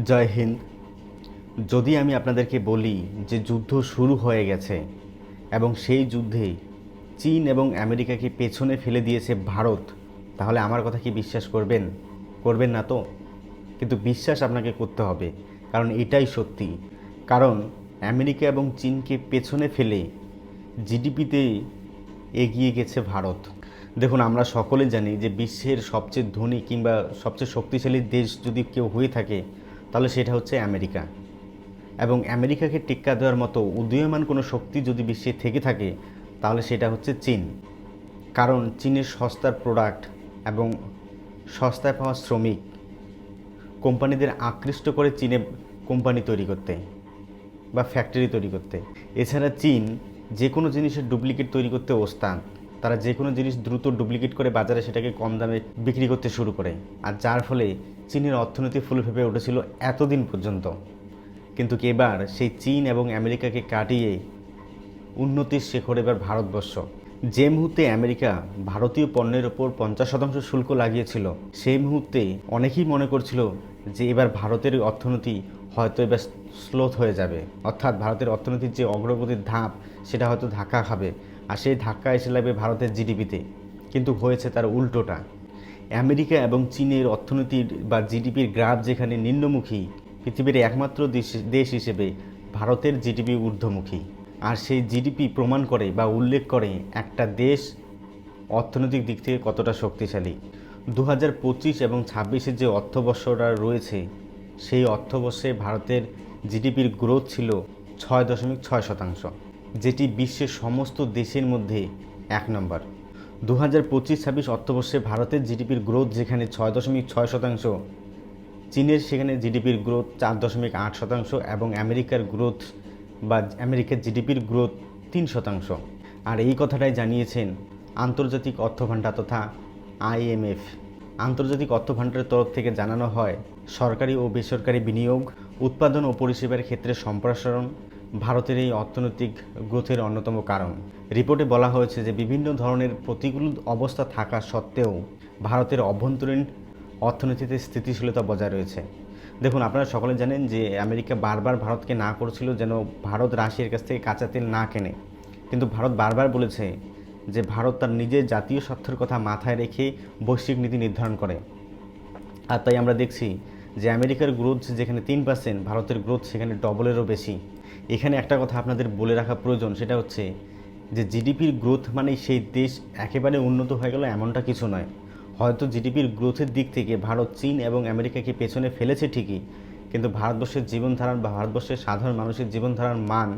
জয় হিন্দ। যদি আমি আপনাদেরকে বলি যে যুদ্ধ শুরু হয়ে গেছে এবং সেই যুদ্ধে চীন এবং আমেরিকাকে পেছনে ফেলে দিয়েছে ভারত, তাহলে আমার কথা কি বিশ্বাস করবেন? করবেন না তো? কিন্তু বিশ্বাস আপনাকে করতে হবে, কারণ এটাই সত্যি। কারণ আমেরিকা এবং চীনকে পেছনে ফেলে জিডিপিতে এগিয়ে গেছে ভারত। দেখুন, আমরা সকলে জানি যে বিশ্বের সবচেয়ে ধনী কিংবা সবচেয়ে শক্তিশালী দেশ যদি কেউ হয়ে থাকে তাহলে সেটা হচ্ছে আমেরিকা। এবং আমেরিকাকে টিক্কা দেওয়ার মতো উদীয়মান কোনো শক্তি যদি বিশ্বে থেকে থাকে, তাহলে সেটা হচ্ছে চীন। কারণ চীনের সস্তার প্রোডাক্ট এবং সস্তায় পাওয়া শ্রমিক কোম্পানিদের আকৃষ্ট করে চীনে কোম্পানি তৈরি করতে বা ফ্যাক্টরি তৈরি করতে। এছাড়া চীন যে কোনো জিনিসের ডুপ্লিকেট তৈরি করতে ওস্তাদ। তারা যে কোনো জিনিস দ্রুত ডুপ্লিকেট করে বাজারে সেটাকে কম দামে বিক্রি করতে শুরু করে। আর যার ফলে চীনের অর্থনীতি ফুল ফেপে উঠেছিল এতদিন পর্যন্ত। কিন্তু এবার সেই চীন এবং আমেরিকাকে কাটিয়ে উন্নতির শেখর এবার ভারতবর্ষ। যে মুহূর্তে আমেরিকা ভারতীয় পণ্যের ওপর পঞ্চাশ শতাংশ শুল্ক লাগিয়েছিল, সেই মুহূর্তে অনেকেই মনে করছিল যে এবার ভারতের অর্থনীতি হয়তো এবার স্লোথ হয়ে যাবে। অর্থাৎ ভারতের অর্থনীতির যে অগ্রগতির ধাপ, সেটা হয়তো ধাক্কা খাবে। আর সেই ধাক্কা এসে লাগবে ভারতের জিডিপিতে। কিন্তু হয়েছে তার উল্টোটা। আমেরিকা এবং চীনের অর্থনীতির বা জিডিপির গ্রাফ যেখানে নিম্নমুখী, পৃথিবীর একমাত্র দেশ- হিসেবে ভারতের জিডিপি ঊর্ধ্বমুখী। আর সেই জিডিপি প্রমাণ করে বা উল্লেখ করে একটা দেশ অর্থনৈতিক দিক থেকে কতটা শক্তিশালী। দু হাজার পঁচিশ এবং ছাব্বিশের যে অর্থবর্ষটা রয়েছে, সেই অর্থবর্ষে ভারতের জিডিপির গ্রোথ ছিল ছয় দশমিক ছয় শতাংশ, যেটি বিশ্বের সমস্ত দেশের মধ্যে এক নম্বর। দু হাজার পঁচিশ, ছাব্বিশ অর্থবর্ষে ভারতের জিডিপির গ্রোথ যেখানে ছয় দশমিক ছয় শতাংশ, চীনের সেখানে জিডিপির গ্রোথ চার দশমিক আট শতাংশ এবং আমেরিকার গ্রোথ বা আমেরিকার জিডিপির গ্রোথ তিন শতাংশ। আর এই কথাটাই জানিয়েছেন আন্তর্জাতিক অর্থ ভাণ্ডার তথা আইএমএফ আন্তর্জাতিক অর্থ ভাণ্ডারের তরফ থেকে জানানো হয়, সরকারি ও বেসরকারি বিনিয়োগ, উৎপাদন ও পরিষেবার ক্ষেত্রে সম্প্রসারণ ভারতের এই অর্থনৈতিক গ্রোথের অন্যতম কারণ। রিপোর্টে বলা হয়েছে যে, বিভিন্ন ধরনের প্রতিকূল অবস্থা থাকা সত্ত্বেও ভারতের অভ্যন্তরীণ অর্থনীতিতে স্থিতিশীলতা বজায় রয়েছে। দেখুন, আপনারা সকলে জানেন যে, আমেরিকা বারবার ভারতকে না করেছিল যেন ভারত রাশিয়ার কাছ থেকে কাঁচা তেল না কেনে। কিন্তু ভারত বারবার বলেছে যে, ভারত তার নিজের জাতীয় স্বার্থের কথা মাথায় রেখে বৈশ্বিক নীতি নির্ধারণ করে। আর তাই আমরা দেখছি যে, আমেরিকার গ্রোথ যেখানে তিন পার্সেন্ট ভারতের গ্রোথ সেখানে ডবলেরও বেশি। এখানে একটা কথা আপনাদের বলে রাখা প্রয়োজন, সেটা হচ্ছে যে জিডিপির গ্রোথ মানেই সেই দেশ একেবারে উন্নত হয়ে গেল এমনটা কিছু নয়। হয়তো জিডিপির গ্রোথের দিক থেকে ভারত, চীন এবং আমেরিকাকে পেছনে ফেলেছে ঠিকই, কিন্তু ভারতবর্ষের জীবনধারণ বা ভারতবর্ষের সাধারণ মানুষের জীবনধারার মান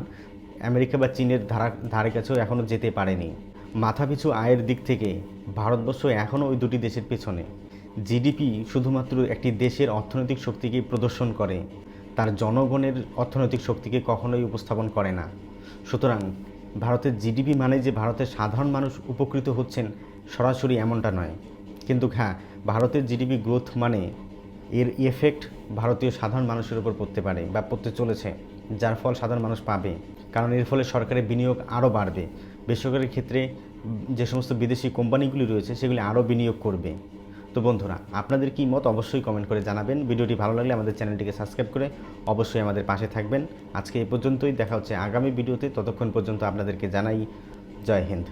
আমেরিকা বা চীনের ধারা ধারে কাছেও এখনও যেতে পারেনি। মাথাপিছু আয়ের দিক থেকে ভারতবর্ষ এখনও ওই দুটি দেশের পেছনে। জিডিপি শুধুমাত্র একটি দেশের অর্থনৈতিক শক্তিকে প্রদর্শন করে। তার জনগণের অর্থনৈতিক শক্তিকে কখনোই উপস্থাপন করে না। সুতরাং ভারতের জিডিপি মানে যে ভারতের সাধারণ মানুষ উপকৃত হচ্ছেন সরাসরি এমনটা নয়। কিন্তু হ্যাঁ ভারতের জিডিপি গ্রোথ মানে এর এফেক্ট ভারতীয় সাধারণ মানুষের উপর পড়তে পারে বা পড়তে চলেছে, যার ফল সাধারণ মানুষ পাবে। কারণ এর ফলে সরকারের বিনিয়োগ আরও বাড়বে। বেসরকারি ক্ষেত্রে যে সমস্ত বিদেশি কোম্পানিগুলি রয়েছে, সেগুলি আরও বিনিয়োগ করবে। তো বন্ধুরা, আপনাদের কি মত অবশ্যই কমেন্ট করে জানাবেন। ভিডিওটি ভালো লাগলে আমাদের চ্যানেলটিকে সাবস্ক্রাইব করে অবশ্যই আমাদের পাশে থাকবেন। আজকে এই পর্যন্তই, দেখা হচ্ছে আগামী ভিডিওতে, ততক্ষণ পর্যন্ত আপনাদেরকে জানাই জয় হিন্দ।